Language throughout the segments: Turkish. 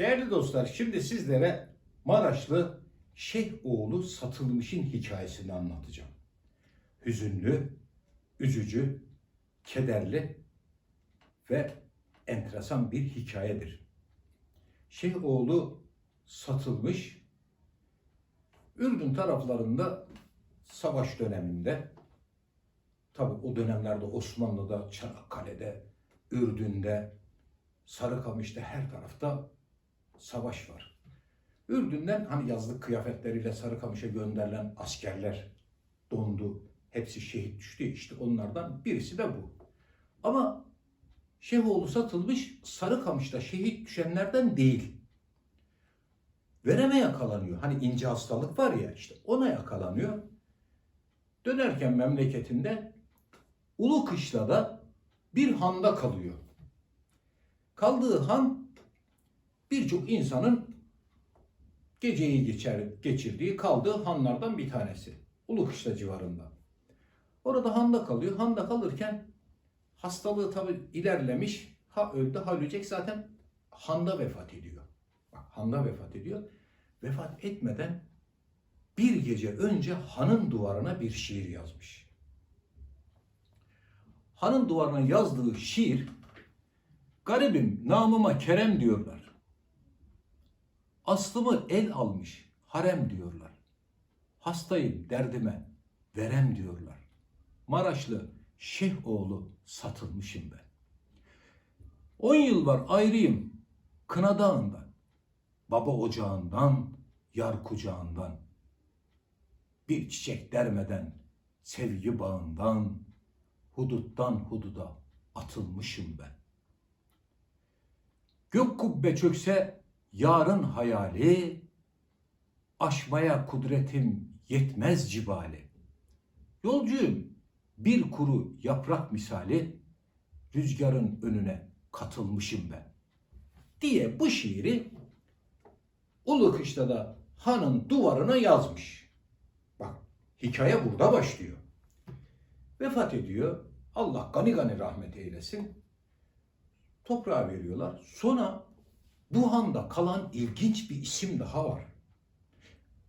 Değerli dostlar şimdi sizlere Maraşlı Şeyhoğlu satılmışın hikayesini anlatacağım. Hüzünlü, üzücü, kederli ve enteresan bir hikayedir. Şeyhoğlu satılmış Ürdün taraflarında savaş döneminde tabi o dönemlerde Osmanlı'da, Çanakkale'de, Ürdün'de, Sarıkamış'ta her tarafta savaş var. Ürdün'den hani yazlık kıyafetleriyle Sarıkamış'a gönderilen askerler dondu. Hepsi şehit düştü. İşte onlardan birisi de bu. Ama Şeyhoğlu satılmış Sarıkamış'ta şehit düşenlerden değil. Vereme yakalanıyor. Hani ince hastalık var ya işte ona yakalanıyor. Dönerken memleketinde Ulu Kışla'da bir handa kalıyor. Kaldığı han birçok insanın geceyi geçer, geçirdiği, kaldığı hanlardan bir tanesi. Ulukışla civarında. Orada handa kalıyor. Handa kalırken hastalığı tabi ilerlemiş. Ha öldü ha ölecek zaten handa vefat ediyor. Bak handa vefat ediyor. Vefat etmeden bir gece önce hanın duvarına bir şiir yazmış. Hanın duvarına yazdığı şiir Garibim namıma kerem diyorlar. Aslımı el almış harem diyorlar. Hastayım derdime verem diyorlar. Maraşlı Şeyh oğlu satılmışım ben. On yıl var ayrıyım kına dağından. Baba ocağından, yar kucağından. Bir çiçek dermeden, sevgi bağından, huduttan hududa atılmışım ben. Gök kubbe çökse yarın hayali, aşmaya kudretim yetmez cibali. Yolcuyum bir kuru yaprak misali, rüzgarın önüne katılmışım ben. Diye bu şiiri Ulu Kışla'da hanın duvarına yazmış. Bak hikaye burada başlıyor. Vefat ediyor. Allah gani gani rahmet eylesin toprağa veriyorlar. Sonra bu handa kalan ilginç bir isim daha var.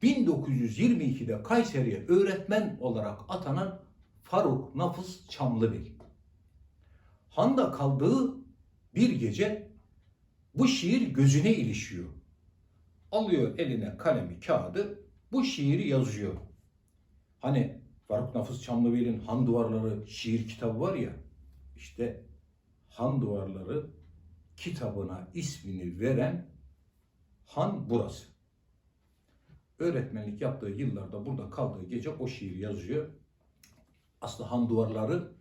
1922'de Kayseri'ye öğretmen olarak atanan Faruk Nafız Çamlıbel. Handa kaldığı bir gece bu şiir gözüne ilişiyor. Alıyor eline kalemi kağıdı bu şiiri yazıyor. Hani Faruk Nafız Çamlıbel'in Han Duvarları şiir kitabı var ya işte Han Duvarları kitabına ismini veren han burası. Öğretmenlik yaptığı yıllarda burada kaldığı gece o şiir yazıyor. Aslında Han Duvarları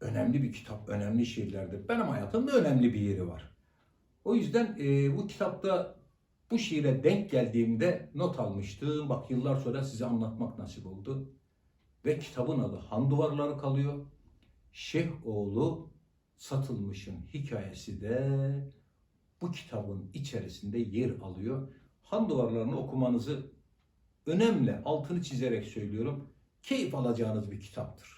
önemli bir kitap, önemli şiirlerdir. Benim hayatımda önemli bir yeri var. O yüzden e, bu kitapta bu şiire denk geldiğimde not almıştım. Bak yıllar sonra size anlatmak nasip oldu. Ve kitabın adı Han Duvarları kalıyor. Şeyh oğlu satılmışın hikayesi de bu kitabın içerisinde yer alıyor. Han duvarlarını okumanızı önemli altını çizerek söylüyorum. Keyif alacağınız bir kitaptır.